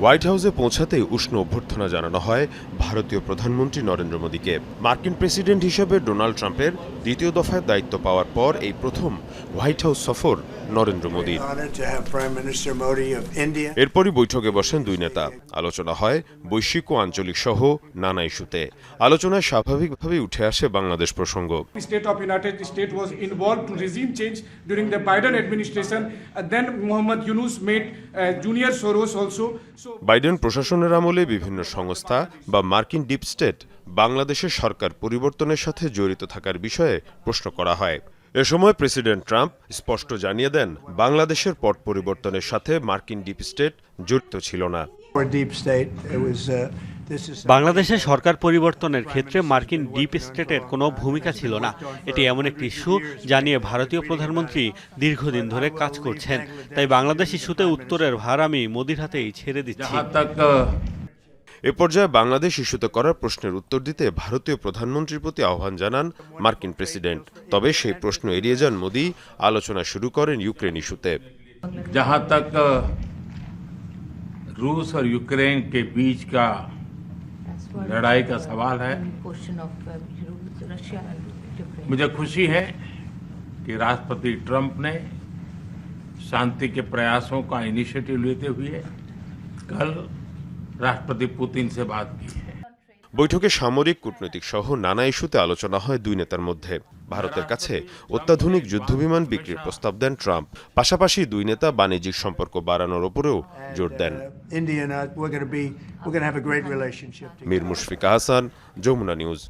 White হাউসে পৌঁছাতে উষ্ণ অভ্যর্থনা জানানো হয় ভারতীয় প্রধানমন্ত্রী নরেন্দ্র মোদীকে। মার্কিন প্রেসিডেন্ট হিসেবে ডোনাল্ড ট্রাম্পের দ্বিতীয় দফায় দায়িত্ব পাওয়ার পর এই প্রথম হোয়াইট হাউস সফর নরেন্দ্র মোদীর. এরপরই বৈঠকে বসেন দুই নেতা। আলোচনা হয় বৈশ্বিক ও আঞ্চলিক সহ নানা ইস্যুতে। আলোচনায় স্বাভাবিকভাবেই উঠে আসে বাংলাদেশ প্রসঙ্গ। Regime change during the Biden administration. Uh, then Muhammad Yunus made uh, Biden প্রশাসনের আমলে বিভিন্ন সংস্থা বা মার্কিন ডিপ স্টেট বাংলাদেশের সরকার পরিবর্তনের সাথে জড়িত থাকার বিষয়ে প্রশ্ন করা হয়। এ সময় প্রেসিডেন্ট ট্রাম্প স্পষ্ট জানিয়ে দেন, বাংলাদেশের পট পরিবর্তনের সাথে মার্কিন ডিপ স্টেট জড়িত ছিল না। Or deep state. It was, uh, this is. বাংলাদেশের সরকার পরিবর্তনের ক্ষেত্রে মার্কিন ডিপ স্টেটের কোনো ভূমিকা ছিল না এটি এমন একটি ইস্যু যা নিয়ে ভারতীয় প্রধানমন্ত্রী দীর্ঘদিন ধরে কাজ করছেন তাই বাংলাদেশ ইস্যুতে উত্তরের ভার আমি মোদির হাতেই ছেড়ে দিচ্ছি जहाँ तक এ পর্যায়ে বাংলাদেশ ইস্যুতে করা প্রশ্নের উত্তর দিতে ভারতীয় প্রধানমন্ত্রীর প্রতি আহ্বান জানান মার্কিন প্রেসিডেন্ট তবে সেই প্রশ্ন এড়িয়ে যান মোদি আলোচনা শুরু করেন ইউক্রেন ইস্যুতে जहाँ तक रूस और यूक्रेन के बीच का लड़ाई का सवाल है uh. मुझे खुशी है कि राष्ट्रपति ट्रंप ने शांति के प्रयासों का इनिशिएटिव लेते हुए कल राष्ट्रपति पुतिन से बात की है বৈঠকে সামরিক কূটনৈতিক সহ নানা ইস্যুতে আলোচনা হয় দুই নেতার মধ্যে। ভারতের কাছে অত্যাধুনিক যুদ্ধবিমান বিক্রির প্রস্তাব দেন ট্রাম্প। পাশাপাশি দুই নেতা বাণিজ্যিক সম্পর্ক বাড়ানোর ওপরেও জোর দেন। Uh. মীর মুশফিকা হাসান যমুনা নিউজ।